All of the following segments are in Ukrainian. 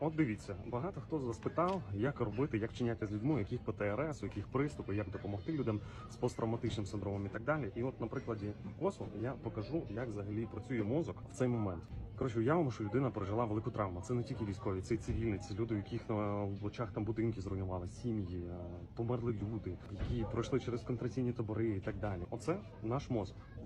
От дивіться, багато хто з вас питав, як робити, як вчиняти з людьми, яких ПТРС, яких приступи, як допомогти людям з посттравматичним синдромом і так далі. І от на прикладі КОСу я покажу, як взагалі працює мозок в цей момент. Коротше, уявимо, що людина пережила велику травму. Це не тільки військові, це і цивільні, це люди, у яких на очах там будинки зруйнували, сім'ї, е, померли люди, які пройшли через контраційні табори і так далі. Оце наш мозок.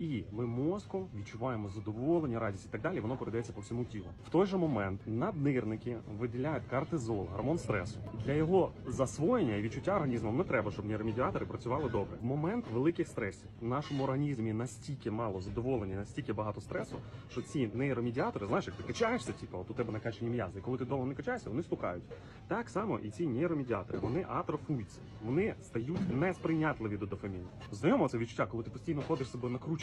І ми мозком відчуваємо задоволення, радість і так далі. Воно передається по всьому тілу. В той же момент наднирники виділяють кортизол, гормон стресу. Для його засвоєння і відчуття організмом не треба, щоб нейромедіатори працювали добре. В момент великих стресів в нашому організмі настільки мало задоволення, настільки багато стресу, що ці нейромедіатори, знаєш, як ти качаєшся, типу, от у тебе накачані м'язи. І коли ти довго не качаєшся, вони стукають. Так само і ці нейромедіатори вони атрофуються, вони стають несприйнятливі до дофаміну. Знайомо це відчуття, коли ти постійно ходиш себе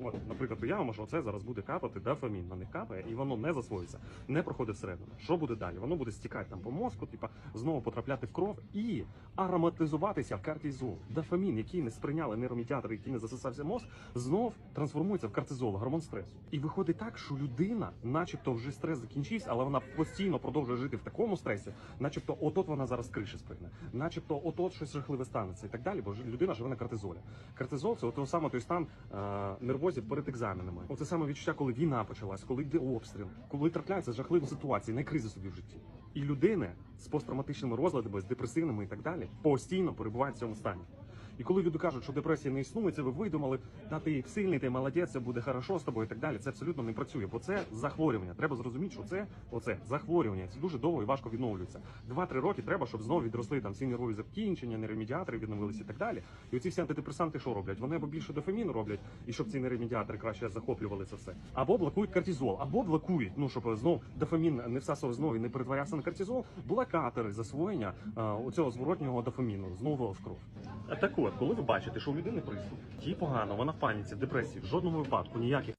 От, наприклад, уявимо, що це зараз буде капати дофамін, на них капає, і воно не засвоїться, не проходить всередину. Що буде далі? Воно буде стікати там по мозку, типа знову потрапляти в кров і ароматизуватися в кортизол. Дофамін, який не сприйняли нейромедіатори, який не засосався мозк, знов трансформується в кортизол, гормон стресу. І виходить так, що людина, начебто, вже стрес закінчився, але вона постійно продовжує жити в такому стресі, начебто, отот вона зараз криші спригне, начебто, отот щось жахливе станеться і так далі, бо людина живе на кортизолі. Кортизол це от саме той стан е, нервозів перед екзаменами. Оце саме відчуття, коли війна почалась, коли йде обстріл, коли трапляються жахливі ситуації, не кризи собі в житті. І людини з посттравматичними розладами, з депресивними і так далі, постійно перебувають в цьому стані. І коли люди кажуть, що депресія не існує, це ви видумали, та ти сильний, ти молодець, все буде хорошо з тобою і так далі. Це абсолютно не працює, бо це захворювання. Треба зрозуміти, що це оце захворювання. Це дуже довго і важко відновлюється. Два-три роки треба, щоб знову відросли там всі нервові закінчення, нейромедіатори відновилися і так далі. І оці всі антидепресанти що роблять? Вони або більше дофаміну роблять, і щоб ці нейромедіатори краще захоплювали це все, або блокують кортизол, або блокують, ну щоб знов дофамін не всасував знову і не перетворявся на кортизол, блокатори засвоєння е, оцього зворотнього дофаміну знову в кров. Так от, коли ви бачите, що у людини приступ, їй погано, вона в паніці, в депресії, в жодному випадку ніяких